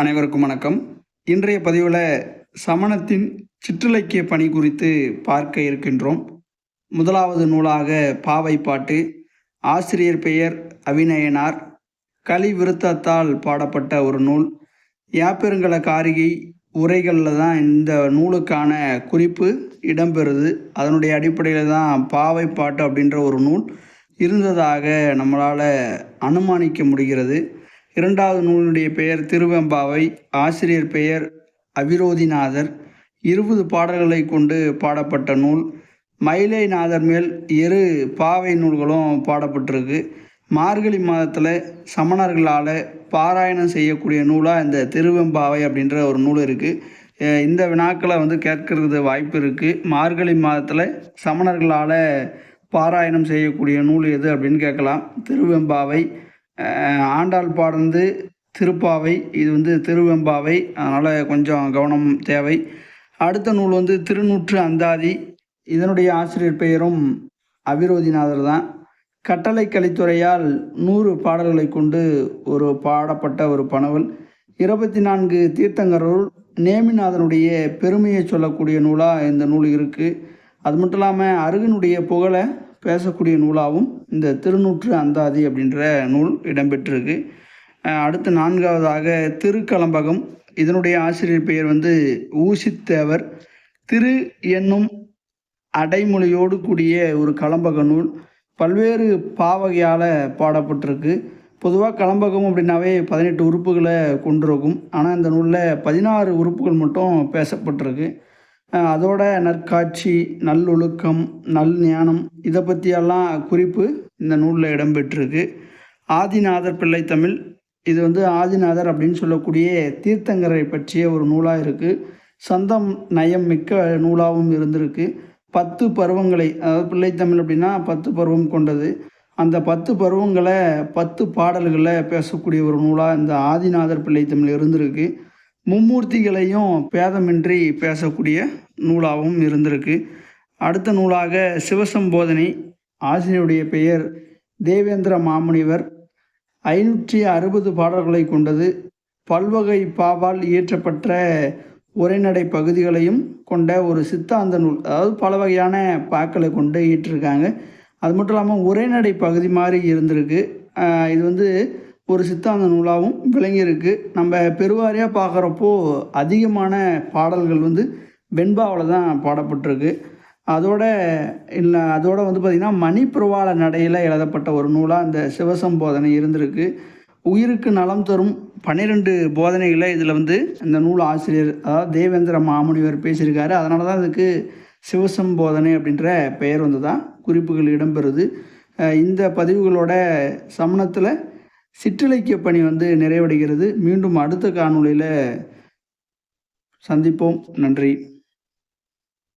அனைவருக்கும் வணக்கம். இன்றைய பதிவில் சமணத்தின் சிற்றிலக்கிய பணி குறித்து பார்க்க இருக்கின்றோம். முதலாவது நூலாக பாவை பாட்டு ஆசிரியர் பெயர் அவிநயனார் கலி விருத்தத்தால் பாடப்பட்ட ஒரு நூல். யாப்பெருங்கல காரிகை உரைகளில் தான் இந்த நூலுக்கான குறிப்பு இடம்பெறுது. அதனுடைய அடிப்படையில் தான் பாவை பாட்டு அப்படின்ற ஒரு நூல் இருந்ததாக நம்மளால் அனுமானிக்க முடிகிறது. இரண்டாவது நூலுடைய பெயர் திருவெம்பாவை ஆசிரியர் பெயர் அவிரோதிநாதர். இருபது பாடல்களை கொண்டு பாடப்பட்ட நூல். மயிலைநாதர் மேல் இரு பாவை நூல்களும் பாடப்பட்டிருக்கு. மார்கழி மாதத்தில் சமணர்களால் பாராயணம் செய்யக்கூடிய நூலாக இந்த திருவெம்பாவை அப்படின்ற ஒரு நூல் இருக்குது இந்த வினாக்களை வந்து கேட்கறது வாய்ப்பு இருக்குது மார்கழி மாதத்தில் சமணர்களால் பாராயணம் செய்யக்கூடிய நூல் எது அப்படின்னு கேட்கலாம். திருவெம்பாவை ஆண்டாள் பாடந்து திருப்பாவை இது வந்து திருவெம்பாவை. அதனால் கொஞ்சம் கவனம் தேவை. அடுத்த நூல் வந்து திருநூற்று அந்தாதி. இதனுடைய ஆசிரியர் பெயரும் அவிரோதிநாதர் தான். கட்டளை கலித்துறையால் நூறு பாடல்களை கொண்டு ஒரு பாடப்பட்ட ஒரு பனவல் இருபத்தி நான்கு தீர்த்தங்கருள் நேமிநாதனுடைய பெருமையை சொல்லக்கூடிய நூலாக இந்த நூல் இருக்குது அது மட்டும் இல்லாமல் அருகனுடைய புகழை பேசக்கூடிய நூலாகவும் இந்த திருநூற்று அந்தாதி அப்படின்ற நூல் இடம்பெற்றிருக்கு. அடுத்து நான்காவதாக திருக்கலம்பகம். இதனுடைய ஆசிரியர் பெயர் வந்து ஊசித்தேவர். திரு என்னும் அடைமொழியோடு கூடிய ஒரு கலம்பக நூல். பல்வேறு பாவகையால் பாடப்பட்டிருக்கு. பொதுவாக கலம்பகம் அப்படின்னாவே பதினெட்டு உறுப்புகளை கொண்டிருக்கும். ஆனால் இந்த நூலில் பதினாறு உறுப்புகள் மட்டும் பேசப்பட்டிருக்கு. அதோட நற்காட்சி நல்லொழுக்கம் நல் ஞானம் இதை பற்றியெல்லாம் குறிப்பு இந்த நூலில் இடம்பெற்றிருக்கு. ஆதிநாதர் பிள்ளை தமிழ். இது வந்து ஆதிநாதர் அப்படின்னு சொல்லக்கூடிய தீர்த்தங்கரை பற்றிய ஒரு நூலாக இருக்குது சந்தம் நயம் மிக்க நூலாகவும் இருந்திருக்கு. பத்து பருவங்களை அதாவது பிள்ளைத்தமிழ் அப்படின்னா பத்து பருவம் கொண்டது. அந்த பத்து பருவங்களை பத்து பாடல்களில் பேசக்கூடிய ஒரு நூலாக இந்த ஆதிநாதர் பிள்ளைத்தமிழ் இருந்திருக்கு. மும்மூர்த்திகளையும் பேதமின்றி பேசக்கூடிய நூலாகவும் இருந்திருக்கு. அடுத்த நூலாக சிவசம்போதனை ஆசிரியருடைய பெயர் தேவேந்திர மாமுனிவர். ஐநூற்றி அறுபது பாடல்களை கொண்டது. பல்வகை பாவால் இயற்றப்பட்ட உரைநடை பகுதிகளையும் கொண்ட ஒரு சித்தாந்த நூல். அதாவது பல வகையான பாக்களை கொண்டு ஈட்டிருக்காங்க அது மட்டும் இல்லாமல் உரைநடை பகுதி மாதிரி இருந்திருக்கு. இது வந்து ஒரு சித்தாந்த நூலாகவும் விளங்கியிருக்கு. நம்ம பெருவாரியாக பார்க்குறப்போ அதிகமான பாடல்கள் வந்து வெண்பாவில் தான் பாடப்பட்டிருக்கு. அதோட இல்லை அதோட வந்து பார்த்திங்கன்னா மணிப்பிரவாள நடையில் எழுதப்பட்ட ஒரு நூலாக இந்த சிவசம்போதனை இருந்திருக்கு. உயிருக்கு நலம் தரும் பன்னிரெண்டு போதனைகளை இதில் வந்து இந்த நூல் ஆசிரியர் அதாவது தேவேந்திர மாமுனிவர் பேசியிருக்காரு. அதனால தான் இதுக்கு சிவசம்போதனை அப்படின்ற பெயர் வந்து தான் குறிப்புகள் இடம்பெறுது. இந்த பதிவுகளோட சமணத்தில் சிற்றிலக்கிய பணி வந்து நிறைவடைகிறது. மீண்டும் அடுத்த காணொளியில் சந்திப்போம். நன்றி.